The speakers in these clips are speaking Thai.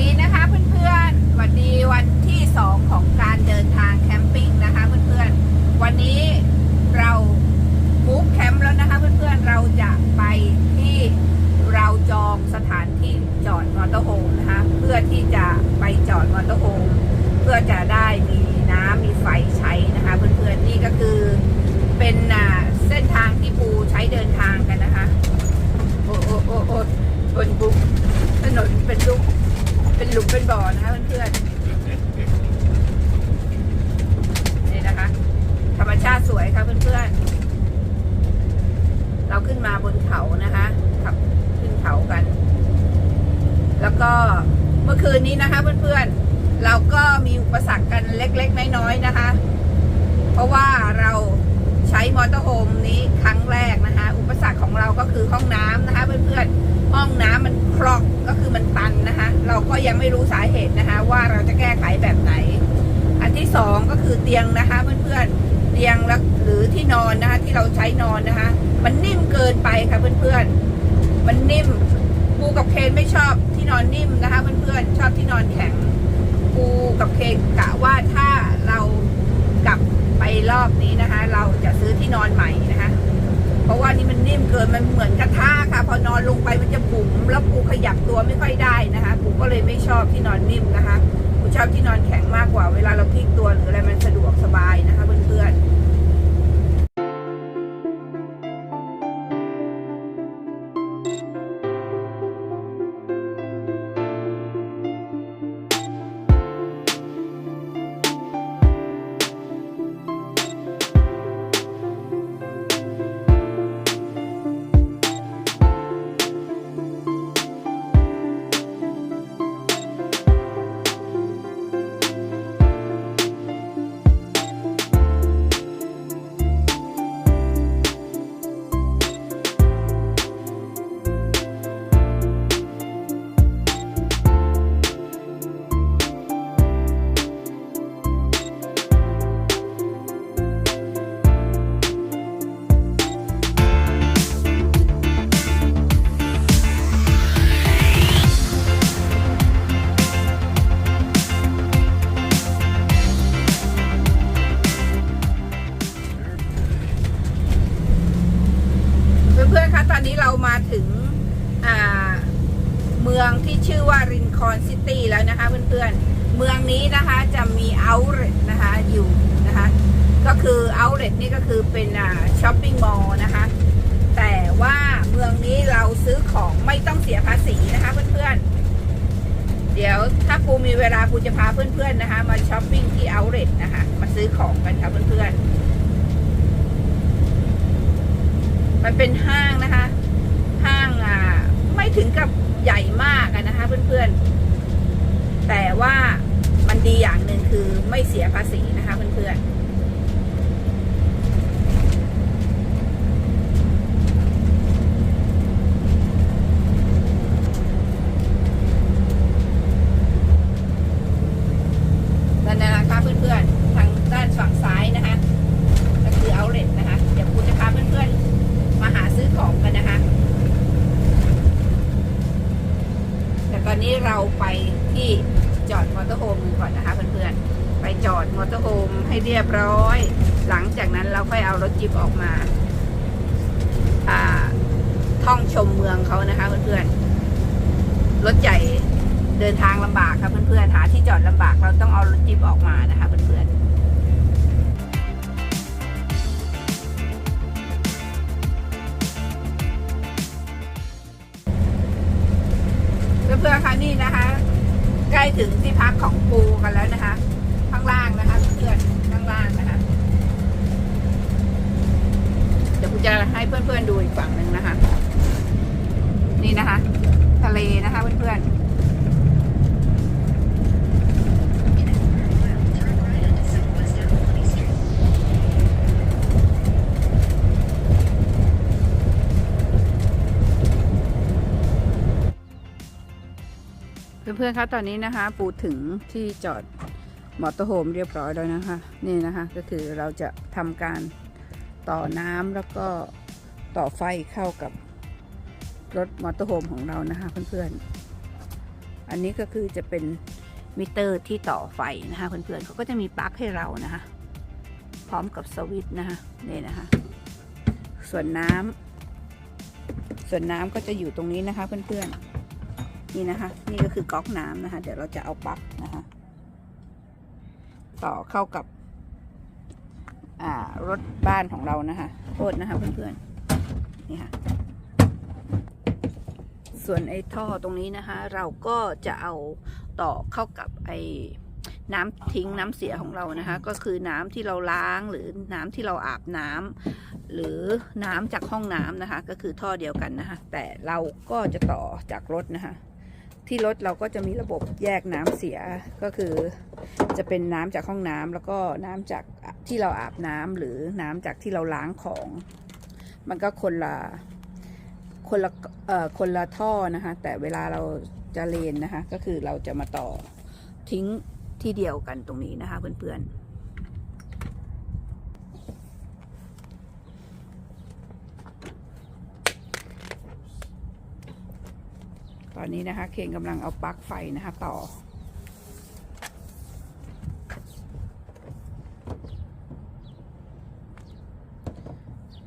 ดีนะคะเพื่อนๆสวัสดีวันที่ 2 ของการเดินทางแคมปิ้งนะคะเพื่อนๆ วันนี้เรามูฟแคมป์แล้วนะคะเพื่อนๆ เราจะไปที่เราจองสถานที่จอดมอเตอร์โฮมนะคะเพื่อที่จะไปจอดมอเตอร์โฮมเพื่อจะได้มีน้ำมีไฟใช้นะคะเพื่อนๆ นี่ก็คือเป็นอ่าเส้นทางที่ปูใช้เดินทางกันนะคะ โอ้โอ้โอ้โอ้บนบุกถนนเป็นลุก เป็นหลุมเป็นบ่อนะคะเพื่อนๆนี่นะคะ ธรรมชาติสวยค่ะเพื่อนๆ เราขึ้นมาบนเขานะคะขับขึ้นเขากัน แล้วก็เมื่อคืนนี้นะคะ เพื่อนๆ เราก็มีอุปสรรคกันเล็ก ๆ น้อยๆนะคะ เพราะว่าเรา ช้มอเตอร์โฮมนี้ครั้งแรกนะคะ อุปสรรคของเราก็คือห้องน้ำนะคะ เพื่อนๆห้องน้ำมันคลอกก็คือมันตันนะคะ เราก็ยังไม่รู้สาเหตุนะคะ ว่าเราจะแก้ไขแบบไหน อันที่สองก็คือเตียงนะคะเพื่อนๆเตียงหรือที่นอนนะคะที่เราใช้นอนนะคะ มันนิ่มเกินไปค่ะเพื่อนๆมันนิ่มปูกับเคนไม่ชอบที่นอนนิ่มนะคะเพื่อนๆชอบที่นอนแข็งปูกับเคนกะว่าถ้าเรากลับไปรอบนี้นะคะ ที่นอนใหม่นะคะเพราะว่านี่มันนิ่มเกินมันเหมือนกระทะค่ะ พอนอนลงไปมันจะบุ๋มแล้วปูขยับตัวไม่ค่อยได้นะคะปูก็เลยไม่ชอบที่นอนนิ่มนะคะปูชอบที่นอนแข็งมากกว่า เวลาเราพลิกตัวหรืออะไรมันสะดวกสบายนะคะเพื่อนๆ ว่ารินคอนซิตี้แล้วนะคะเพื่อนๆ เมืองนี้นะคะจะมีเอาท์เลทนะคะอยู่นะคะก็คือเอาท์เลทนี่ก็คือเป็นช้อปปิ้งมอลล์นะคะแต่ว่าเมืองนี้เราซื้อของไม่ต้องเสียภาษีนะคะเพื่อนๆ เดี๋ยวถ้าปูมีเวลาปูจะพาเพื่อนๆนะคะ มาช้อปปิ้งที่เอาท์เลทนะคะ มาซื้อของกันค่ะเพื่อนๆ มันเป็นห้างนะคะ ห้างอ่าไม่ถึงกับ ใหญ่มากนะคะเพื่อนๆ แต่ว่ามันดีอย่างหนึ่งคือไม่เสียภาษีนะคะเพื่อนๆ นี่นะคะ ใกล้ถึงที่พักของปูกันแล้วนะคะ ข้างล่างนะคะเพื่อนข้างล่างนะคะ เดี๋ยวปูจะให้เพื่อนๆดูอีกฝั่งหนึ่งนะคะ นี่นะคะ ทะเลนะคะเพื่อนๆ เพื่อนๆคะตอนนี้นะคะ ปูถึงที่จอดมอเตอร์โฮมเรียบร้อยแล้วนะคะ นี่นะคะก็คือเราจะทำการต่อน้ำแล้วก็ต่อไฟเข้ากับรถมอเตอร์โฮมของเรานะคะเพื่อนๆ อันนี้ก็คือจะเป็นมิเตอร์ที่ต่อไฟนะคะเพื่อนๆเขาก็จะมีปลั๊กให้เรานะคะ พร้อมกับสวิตช์นะคะนี่นะคะ ส่วนน้ำส่วนน้ำก็จะอยู่ตรงนี้นะคะเพื่อนๆ นี่นะคะ นี่ก็คือก๊อกน้ำนะคะ เดี๋ยวเราจะเอาปลั๊กนะคะ ต่อเข้ากับอ่ารถบ้านของเรานะคะโทษนะคะ เพื่อนๆนี่ค่ะ ส่วนไอ้ท่อตรงนี้นะคะ เราก็จะเอาต่อเข้ากับไอ้น้ำทิ้งน้ำเสียของเรานะคะ ก็คือน้ำที่เราล้างหรือน้ำที่เราอาบน้ำหรือน้ำจากห้องน้ำนะคะ ก็คือท่อเดียวกันนะคะ แต่เราก็จะต่อจากรถนะคะ ที่รถเราก็จะมีระบบแยกน้ำเสียก็คือ จะเป็นน้ำจากห้องน้ำแล้วก็น้ำจากที่เราอาบน้ำหรือน้ำจากที่เราล้างของ มันก็คนละคนละเอ่อคนละท่อนะคะ แต่เวลาเราจะเลนนะคะ ก็คือเราจะมาต่อทิ้งที่เดียวกันตรงนี้นะคะเพื่อนๆ ตอนนี้นะคะเคนกำลังเอาปลั๊กไฟนะคะต่อ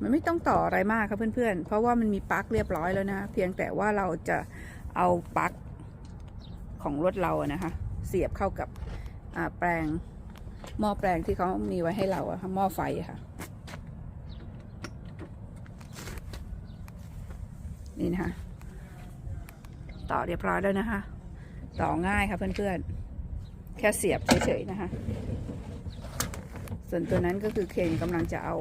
มันไม่ต้องต่ออะไรมากครับเพื่อนๆ เพราะว่ามันมีปลั๊กเรียบร้อยแล้วนะเพียงแต่ว่าเราจะเอาปลั๊กของรถเรานะคะ เสียบเข้ากับแปลงหม้อแปลงที่เขามีไว้ให้เราอะค่ะหม้อไฟค่ะนี่นะคะ ต่อเรียบร้อยแล้วนะคะ ต่อง่ายค่ะเพื่อนๆ แค่เสียบเฉยๆนะคะ ส่วนตัวนั้นก็คือเคนกำลังจะเอา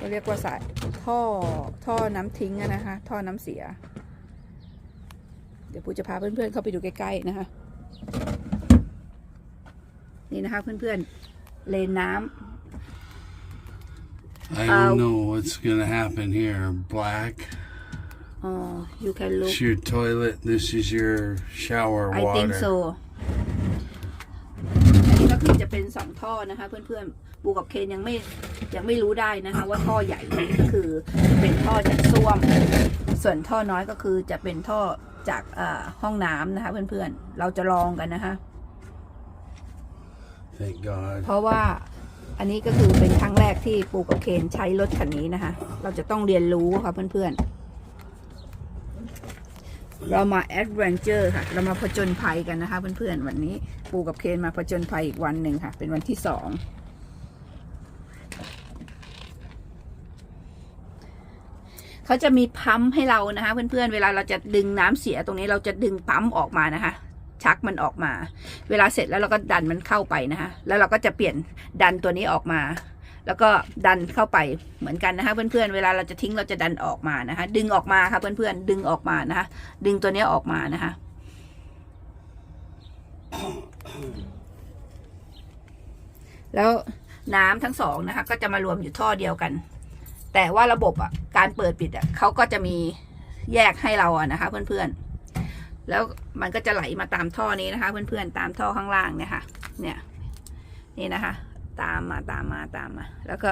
ก็เรียกว่าสายท่อท่อน้ำทิ้งนะคะ ท่อน้ำเสีย เดี๋ยวปูจะพาเพื่อนๆเข้าไปดูใกล้ๆนะคะ นี่นะคะเพื่อนๆเลนน้ I don't know what's gonna happen here. Black. ำอ๋อ you can look It's your toilet. This is your shower I think water. so อันนี้ก็คือจะเป็นสองท่อนะคะเพื่อนๆ บูกับเคนยังไม่ยังไม่รู้ได้นะคะว่าท่อใหญ่นี้ก็คือเป็นท่อจากส้วม ส่วนท่อน้อยก็คือจะเป็นท่อจากเอ่อห้องน้ำนะคะเพื่อนๆ เราจะลองกันนะคะ Thank God. เพราะว่าอันนี้ก็คือเป็นครั้งแรกที่ปูกับเคนใช้รถคันนี้นะคะ เราจะต้องเรียนรู้ค่ะเพื่อนๆ เรามาแอดเวนเจอร์ค่ะ เรามาผจญภัยกันนะคะเพื่อนๆวันนี้ปูกับเคนมาผจญภัยอีกวันหนึ่งค่ะ เป็นวันที่สองเขาจะมีปั๊มให้เรานะคะเพื่อนๆเวลาเราจะดึงน้ำเสียตรงนี้เราจะดึงปั๊มออกมานะคะ ชักมันออกมา เวลาเสร็จแล้วเราก็ดันมันเข้าไปนะคะแล้วเราก็จะเปลี่ยนดันตัวนี้ออกมา แล้วก็ดันเข้าไปเหมือนกันนะคะเพื่อนๆเวลาเราจะทิ้งเราจะดันออกมานะคะ ดึงออกมาค่ะเพื่อนๆดึงออกมานะคะ ดึงตัวนี้ออกมานะคะ แล้วน้ำทั้งสองนะคะ ก็จะมารวมอยู่ท่อเดียวกัน แต่ว่าระบบอะการเปิดปิดอะเขาก็จะมีแยกให้เราอะนะคะ เพื่อนๆ แล้วมันก็จะไหลมาตามท่อนี้นะคะ เพื่อนๆตามท่อข้างล่างเนี่ยค่ะ เนี่ย นี่นะคะ ตามมาตามมาตามมา แล้วก็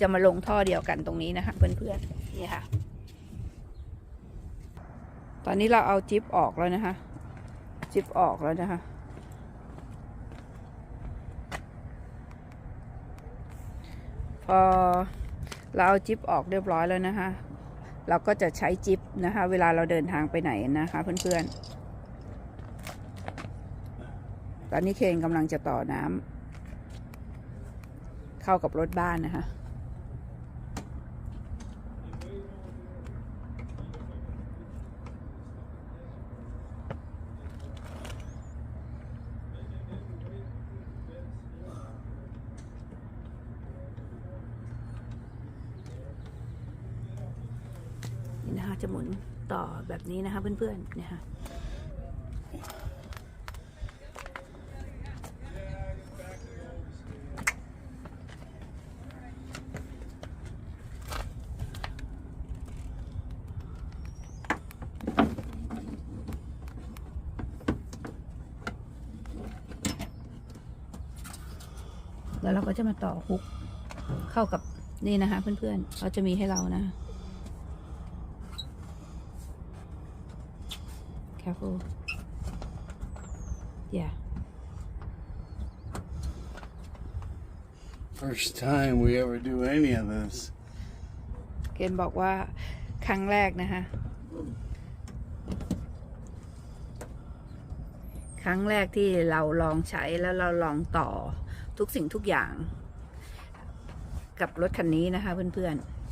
จะมาลงท่อเดียวกันตรงนี้นะคะเพื่อนๆนี่ค่ะ ตอนนี้เราเอาจิ๊บออกแล้วนะคะจิ๊บออกแล้วนะคะพอเราเอาจิ๊บออกเรียบร้อยแล้วนะคะ เราก็จะใช้จิ๊บนะคะ เวลาเราเดินทางไปไหนนะคะ เพื่อนๆ ตอนนี้เคนกำลังจะต่อน้ำ เข้ากับรถบ้านนะคะนี่นะคะจะหมุนต่อแบบนี้นะคะเพื่อนๆเนี่ยค่ะ แล้วเราก็จะมาต่อฮุกเข้ากับนี่นะคะ เพื่อนๆเขาจะมีให้เรานะ careful yeah First time we ever do any of this. เกณฑ์บอกว่าครั้งแรกนะคะครั้งแรกที่เราลองใช้แล้วเราลองต่อ ทุกสิ่งทุกอย่าง กับรถคันนี้นะคะ เพื่อนๆ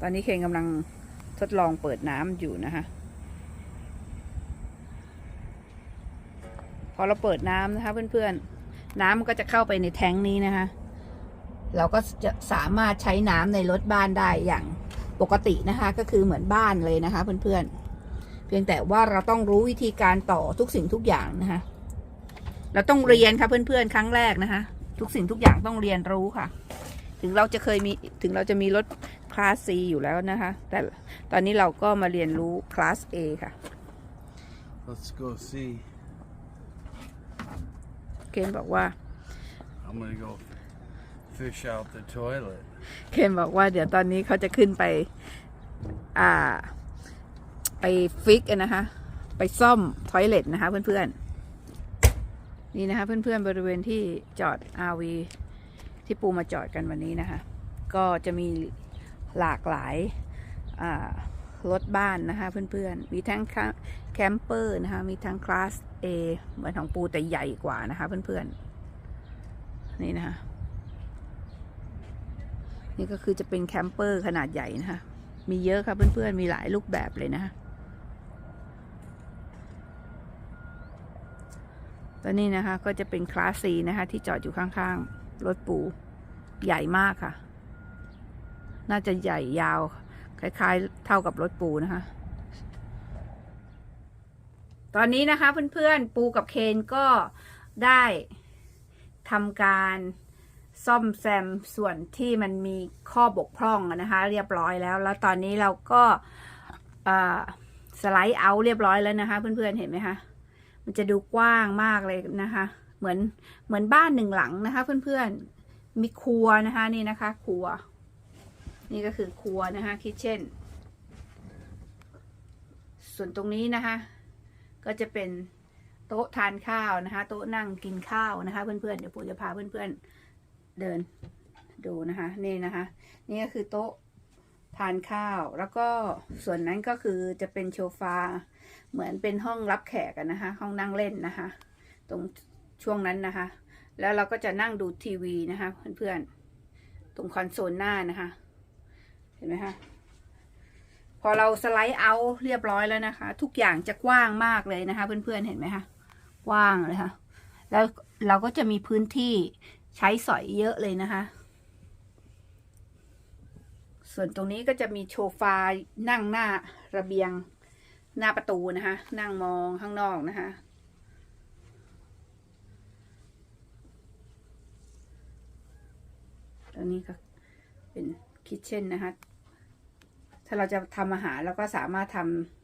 ตอนนี้เคนกำลังทดลองเปิดน้ำอยู่นะคะ พอเราเปิดน้ำนะคะเพื่อนๆ น้ำก็จะเข้าไปในแท้งนี้นะคะ เราก็จะสามารถใช้น้ำในรถบ้านได้อย่างปกตินะคะ ก็คือเหมือนบ้านเลยนะคะ เพื่อนๆ เพียงแต่ว่าเราต้องรู้วิธีการต่อทุกสิ่งทุกอย่างนะคะ เราต้องเรียนค่ะเพื่อนๆ ครั้งแรกนะคะ ทุกสิ่งทุกอย่างต้องเรียนรู้ค่ะ ถึงเราจะเคยมีถึงเราจะมีรถคลาส C อยู่แล้วนะคะ แต่ตอนนี้เราก็มาเรียนรู้คลาส A ค่ะ Let's go see. เคนบอกว่า I'm gonna go fish out the toilet. เคนบอกว่าเดี๋ยวตอนนี้เขาจะขึ้นไป อ่า ไปฟิกนะคะ ไปซ่อมทอยเลทนะคะ เพื่อนๆ นี่นะคะ เพื่อนๆ บริเวณที่จอด RV ที่ปูมาจอดกันวันนี้นะคะ ก็จะมีหลากหลายรถบ้านนะคะ เพื่อนๆ มีทั้งแคมเปอร์นะคะ มีทั้งคลาส A เหมือนของปูแต่ใหญ่กว่านะคะ เพื่อนๆ นี่นะคะ นี่ก็คือจะเป็นแคมเปอร์ขนาดใหญ่นะคะ มีเยอะค่ะเพื่อนๆ มีหลายรูปแบบเลยนะคะแล้วนี่นะคะก็จะเป็นคลาสซีนะคะที่จอดอยู่ข้างๆ รถปูใหญ่มากค่ะ น่าจะใหญ่ยาว คล้ายๆ เท่ากับรถปูนะคะ ตอนนี้นะคะเพื่อนๆปูกับเคนก็ได้ทำการ ซ่อมแซมส่วนที่มันมีข้อบกพร่องนะคะ เรียบร้อยแล้ว แล้วตอนนี้เราก็สไลด์เอาเรียบร้อยแล้วนะคะ เพื่อนๆเห็นไหมคะมันจะดูกว้างมากเลยนะคะ เหมือนเหมือนบ้านหนึ่งหลังนะคะ เพื่อนๆมีครัวนะคะนี่นะคะ ครัว นี่ก็คือครัวนะคะคิทเช่น ส่วนตรงนี้นะคะ ก็จะเป็นโต๊ะทานข้าวนะคะ โต๊ะนั่งกินข้าวนะคะ เพื่อนๆเดี๋ยวปู่จะพาเพื่อนๆ เดินดูนะคะ นี่นะคะ นี่ก็คือโต๊ะทานข้าว แล้วก็ส่วนนั้นก็คือจะเป็นโชฟา เหมือนเป็นห้องรับแขกกันนะคะ ห้องนั่งเล่นนะคะ ตรงช่วงนั้นนะคะ แล้วเราก็จะนั่งดูทีวีนะคะ เพื่อนๆ ตรงคอนโซลหน้านะคะ เห็นไหมคะ พอเราสไลด์เอาเรียบร้อยแล้วนะคะ ทุกอย่างจะกว้างมากเลยนะคะ เพื่อนๆ เห็นไหมคะ กว้างเลยค่ะ แล้วเราก็จะมีพื้นที่ ใช้สอยเยอะเลยนะคะ ส่วนตรงนี้ก็จะมีโชฟานั่งหน้าระเบียงหน้าประตูนะคะ นั่งมองข้างนอกนะคะ ตรงนี้ก็เป็นคิทเช่นนะคะ ถ้าเราจะทำอาหารเราก็สามารถท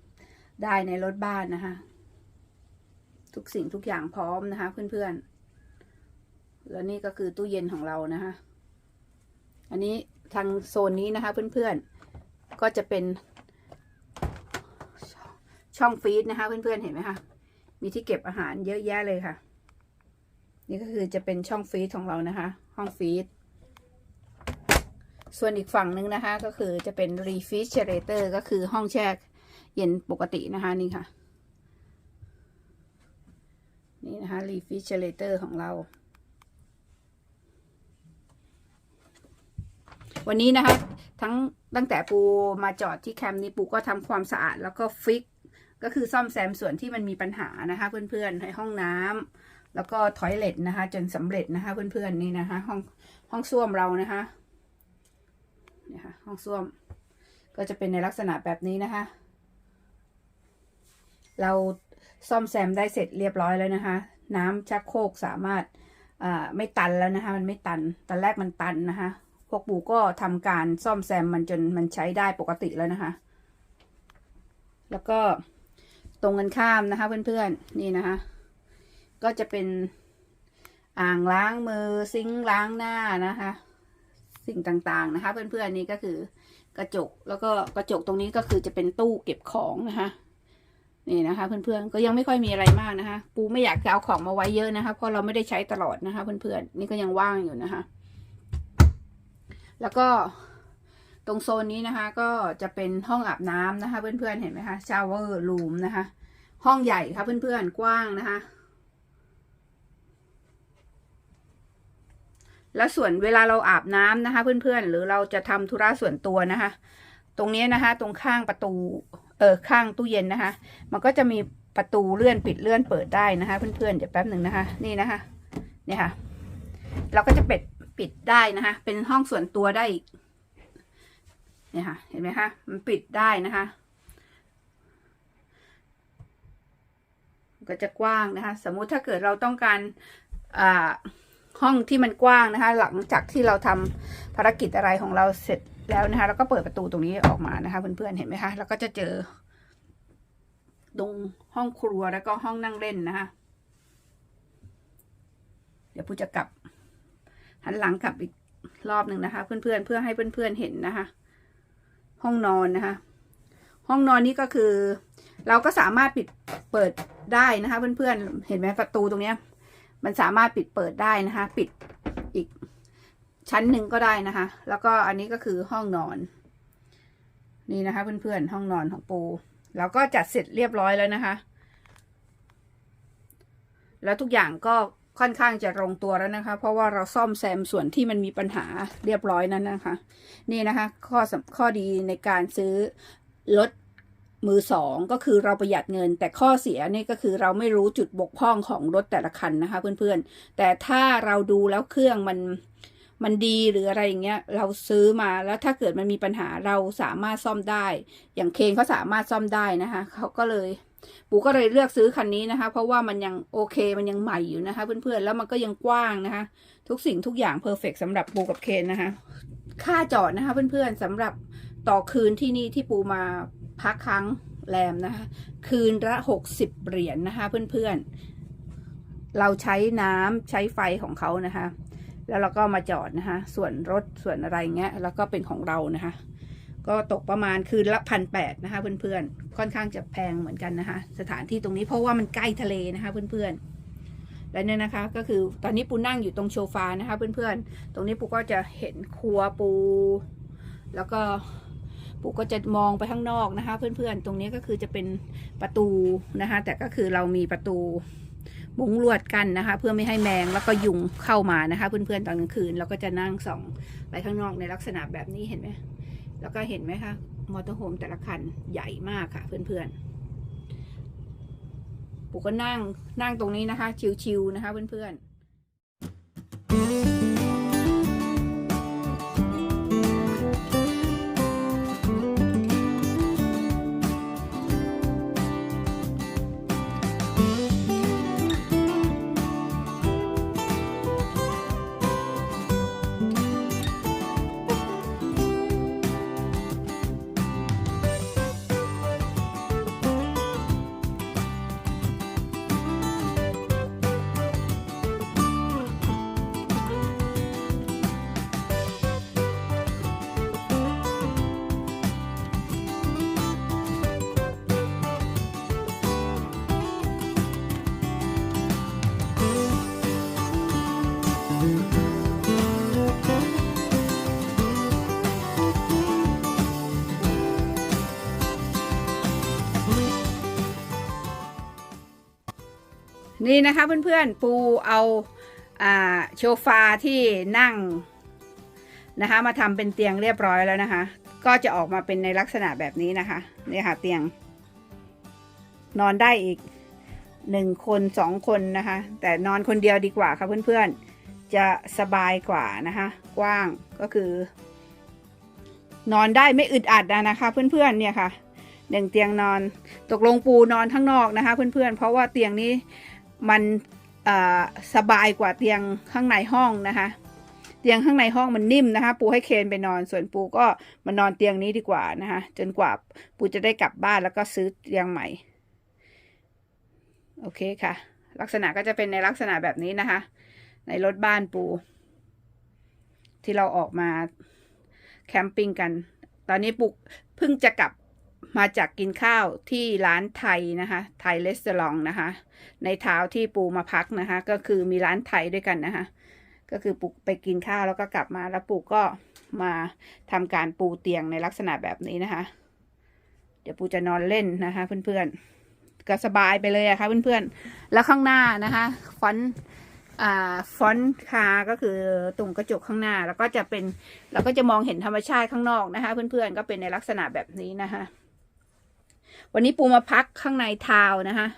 ำได้ในรถบ้านนะคะ ทุกสิ่งทุกอย่างพร้อมนะคะเพื่อนๆ แล้วนี่ก็คือตู้เย็นของเรานะคะ อันนี้ทางโซนนี้นะคะเพื่อนๆ ก็จะเป็น ช่องฟีดนะคะเพื่อนๆ เห็นไหมคะ มีที่เก็บอาหารเยอะแยะเลยค่ะ นี่ก็คือจะเป็นช่องฟีดของเรานะคะ ห้องฟีด ส่วนอีกฝั่งหนึ่งนะคะ ก็คือจะเป็น refrigerator ก็คือห้องแช่เย็นปกตินะคะนี่ค่ะ นี่นะคะ refrigerator ของเรา วันนี้นะคะ ทั้งตั้งแต่ปูมาจอดที่แคมป์นี้ปูก็ทำความสะอาดแล้วก็ฟิก ก็คือซ่อมแซมส่วนที่มันมีปัญหานะคะ เพื่อนๆในห้องน้ำแล้วก็ทอยเลทนะคะ จนสำเร็จนะคะ เพื่อนๆนี่นะคะ ห้องห้องส้วมเรานะคะนี่ค่ะห้องส้วมก็จะเป็นในลักษณะแบบนี้นะคะ เราซ่อมแซมได้เสร็จเรียบร้อยแล้วนะคะ น้ำชักโครกสามารถอ่าไม่ตันแล้วนะคะ มันไม่ตันตอนแรกมันตันนะคะ พวกปู่ก็ทำการซ่อมแซมมันจนมันใช้ได้ปกติแล้วนะคะ แล้วก็ตรงกันข้ามนะคะเพื่อนๆนี่นะคะ ก็จะเป็นอ่างล้างมือซิงค์ล้างหน้านะคะ สิ่งต่างๆนะคะ เพื่อนๆนี่ก็คือกระจกแล้วก็กระจกตรงนี้ก็คือจะเป็นตู้เก็บของนะคะนี่นะคะ เพื่อนๆก็ยังไม่ค่อยมีอะไรมากนะคะ ปูไม่อยากจะเอาของมาไว้เยอะนะคะเพราะเราไม่ได้ใช้ตลอดนะคะ เพื่อนๆนี่ก็ยังว่างอยู่นะคะ แล้วก็ตรงโซนนี้นะคะ ก็จะเป็นห้องอาบน้ำนะคะ เพื่อนๆเห็นไหมคะชาวเวอร์รูมนะคะ ห้องใหญ่ค่ะเพื่อนๆกว้างนะคะ แล้วส่วนเวลาเราอาบน้ำนะคะ เพื่อนๆ หรือเราจะทำธุระส่วนตัวนะคะ ตรงนี้นะคะ ตรงข้างประตูเออข้างตู้เย็นนะคะ มันก็จะมีประตูเลื่อนปิดเลื่อนเปิดได้นะคะ เพื่อนๆเดี๋ยวแป๊บหนึ่งนะคะ นี่นะคะ เนี่ยค่ะ เราก็จะเปิด ปิดได้นะคะ เป็นห้องส่วนตัวได้อีกเนี่ยค่ะ เห็นไหมคะ มันปิดได้นะคะ ก็จะกว้างนะคะ สมมุติถ้าเกิดเราต้องการห้องที่มันกว้างนะคะ หลังจากที่เราทำภารกิจอะไรของเราเสร็จแล้วนะคะแล้วก็เปิดประตูตรงนี้ออกมานะคะเพื่อนๆเห็นไหมคะแล้วก็จะเจอตรงห้องครัวแล้วก็ห้องนั่งเล่นนะคะ เดี๋ยวปูจะกลับ หันหลังกลับอีกรอบหนึ่งนะคะ เพื่อนๆเพื่อให้เพื่อนๆเห็นนะคะ ห้องนอนนะคะ ห้องนอนนี้ก็คือ เราก็สามารถปิดเปิดได้นะคะ เพื่อนๆเห็นไหมประตูตรงเนี้ย มันสามารถปิดเปิดได้นะคะ ปิดอีกชั้นหนึ่งก็ได้นะคะ แล้วก็อันนี้ก็คือห้องนอน นี่นะคะ เพื่อนๆห้องนอนของปูแล้วก็จัดเสร็จเรียบร้อยแล้วนะคะ แล้วทุกอย่างก็ ค่อนข้างจะลงตัวแล้วนะคะ เพราะว่าเราซ่อมแซมส่วนที่มันมีปัญหาเรียบร้อยนั้นนะคะ นี่นะคะข้อสข้อดีในการซื้อรถมือสองก็คือเราประหยัดเงิน แต่ข้อเสียนี่ก็คือเราไม่รู้จุดบกพร่องของรถแต่ละคันนะคะ เพื่อนๆ แต่ถ้าเราดูแล้วเครื่องมันมันดีหรืออะไรอย่างเงี้ยเราซื้อมาแล้วถ้าเกิดมันมีปัญหาเราสามารถซ่อมได้ อย่างเคนเขาสามารถซ่อมได้นะคะเขาก็เลย ปู่ก็เลยเลือกซื้อคันนี้นะคะ เพราะว่ามันยังโอเคมันยังใหม่อยู่นะคะ เพื่อนๆแล้วมันก็ยังกว้างนะคะ ทุกสิ่งทุกอย่างเพอร์เฟกสำหรับปูกับเคนนะคะ ค่าจอดนะคะ เพื่อนๆสำหรับต่อคืนที่นี่ที่ปูมาพักครั้งแรมนะคะ คืนละหกสิบเหรียญนะคะ เพื่อนๆ เราใช้น้ำใช้ไฟของเขานะคะ แล้วเราก็มาจอดนะคะ ส่วนรถส่วนอะไรเงี้ยแล้วก็เป็นของเรานะคะ ก็ตกประมาณคืนละพันแปดนะคะเพื่อนๆ ค่อนข้างจะแพงเหมือนกันนะคะ สถานที่ตรงนี้เพราะว่ามันใกล้ทะเลนะคะเพื่อนๆ และเนี่ยนะคะก็คือตอนนี้ปูนั่งอยู่ตรงโซฟานะคะเพื่อนๆ ตรงนี้ปูก็จะเห็นครัวปู แล้วก็ปูก็จะมองไปข้างนอกนะคะ เพื่อนๆ ตรงนี้ก็คือจะเป็นประตูนะคะ แต่ก็คือเรามีประตูมุ้งลวดกันนะคะ เพื่อไม่ให้แมงแล้วก็ยุงเข้ามานะคะ เพื่อนๆตอนกลางคืนเราก็จะนั่งส่องไปข้างนอกในลักษณะแบบนี้เห็นไหม แล้วก็เห็นไหมคะ มอเตอร์โฮมแต่ละคันใหญ่มากค่ะ เพื่อนๆ ปู่ก็นั่งนั่งตรงนี้นะคะ ชิวๆนะคะ เพื่อนๆ นี่นะคะเพื่อนๆปูเอาอ่าโชฟาที่นั่งนะคะมาทำเป็นเตียงเรียบร้อยแล้วนะคะ ก็จะออกมาเป็นในลักษณะแบบนี้นะคะนี่ค่ะเตียง นอนได้อีกหนึ่งคนสองคนนะคะ แต่นอนคนเดียวดีกว่าค่ะเพื่อนๆ จะสบายกว่านะคะ กว้างก็คือ นอนได้ไม่อึดอัดนะคะเพื่อนๆเนี่ยค่ะหนึ่งเตียงนอนตกลงปูนอนข้างนอกนะคะ เพื่อนๆ เพราะว่าเตียงนี้ มันสบายกว่าเตียงข้างในห้องนะคะเตียงข้างในห้องมันนิ่มนะคะ ปูให้เคนไปนอนส่วนปูก็มานอนเตียงนี้ดีกว่านะคะจนกว่าปูจะได้กลับบ้านแล้วก็ซื้อเตียงใหม่ โอเคค่ะ ลักษณะก็จะเป็นในลักษณะแบบนี้นะคะ ในรถบ้านปู ที่เราออกมาแคมปิ้งกัน ตอนนี้ปุกเพิ่งจะกลับ มาจากกินข้าวที่ร้านไทยนะคะไทยเลสเตอรองนะคะ ในเท้าที่ปูมาพักนะคะ ก็คือมีร้านไทยด้วยกันนะคะ ก็คือปุกไปกินข้าวแล้วก็กลับมาแล้วปุกก็มาทำการปูเตียงในลักษณะแบบนี้นะคะ เดี๋ยวปูจะนอนเล่นนะคะ เพื่อนๆก็สบายไปเลยอะคะ่ะเพื่อนๆแล้วข้างหน้านะคะฟอนอ่าฟอนต์คาก็คือตรงกระจกข้างหน้า แล้วก็จะเป็นเราก็จะมองเห็นธรรมชาติข้างนอกนะคะ เพื่อนๆก็เป็นในลักษณะแบบนี้นะคะ วันนี้ปูมาพักข้างในทาวนะคะ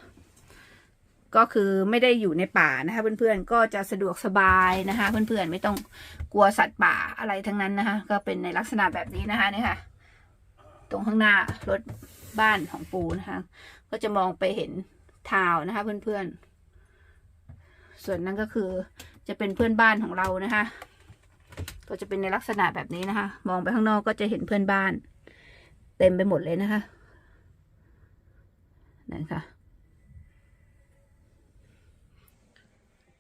ก็คือไม่ได้อยู่ในป่านะคะ เพื่อนๆ ก็จะสะดวกสบายนะคะ เพื่อนๆ ไม่ต้องกลัวสัตว์ป่าอะไรทั้งนั้นนะคะ ก็เป็นในลักษณะแบบนี้นะคะนี่ค่ะ ตรงข้างหน้ารถบ้านของปูนะคะ ก็จะมองไปเห็นทาวนะคะ เพื่อนๆ ส่วนนั้นก็คือจะเป็นเพื่อนบ้านของเรานะคะ ก็จะเป็นในลักษณะแบบนี้นะคะ มองไปข้างนอกก็จะเห็นเพื่อนบ้าน เต็มไปหมดเลยนะคะ นั่นค่ะ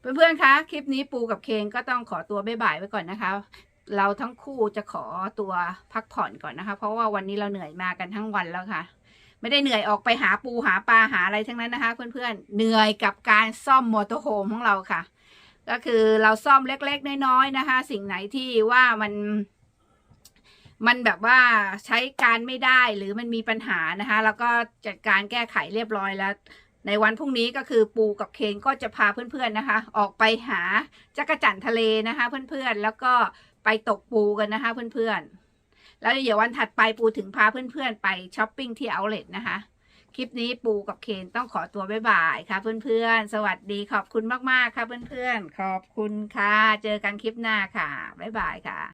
เพื่อนๆ คะ คลิปนี้ปูกับเคนก็ต้องขอตัวบ๊ายบายไว้ก่อนนะคะ เราทั้งคู่จะขอตัวพักผ่อนก่อนนะคะ เพราะว่าวันนี้เราเหนื่อยมากันทั้งวันแล้วค่ะ ไม่ได้เหนื่อยออกไปหาปูหาปลาหาอะไรทั้งนั้นนะคะ เพื่อนๆ เหนื่อยกับการซ่อมมอเตอร์โฮมของเราค่ะ ก็คือเราซ่อมเล็กๆ น้อยๆ นะคะ สิ่งไหนที่ว่ามัน มันแบบว่าใช้การไม่ได้หรือมันมีปัญหานะคะ แล้วก็จัดการแก้ไขเรียบร้อยแล้ว ในวันพรุ่งนี้ก็คือปูกับเคนก็จะพาเพื่อนๆนะคะ ออกไปหาจักรจั่นทะเลนะคะ เพื่อนๆแล้วก็ไปตกปูกันนะคะ เพื่อนๆ แล้วเดี๋ยววันถัดไปปูถึงพาเพื่อนๆ ไปช้อปปิ้งที่เอาเล t นะคะคลิปนี้ปูกับเคนต้องขอตัวบ๊ายบายค่ะเพื่อนๆ สวัสดีขอบคุณมากๆค่ะเพื่อนๆ ขอบคุณค่ะ เจอกันคลิปหน้าค่ะ บ๊ายบายค่ะ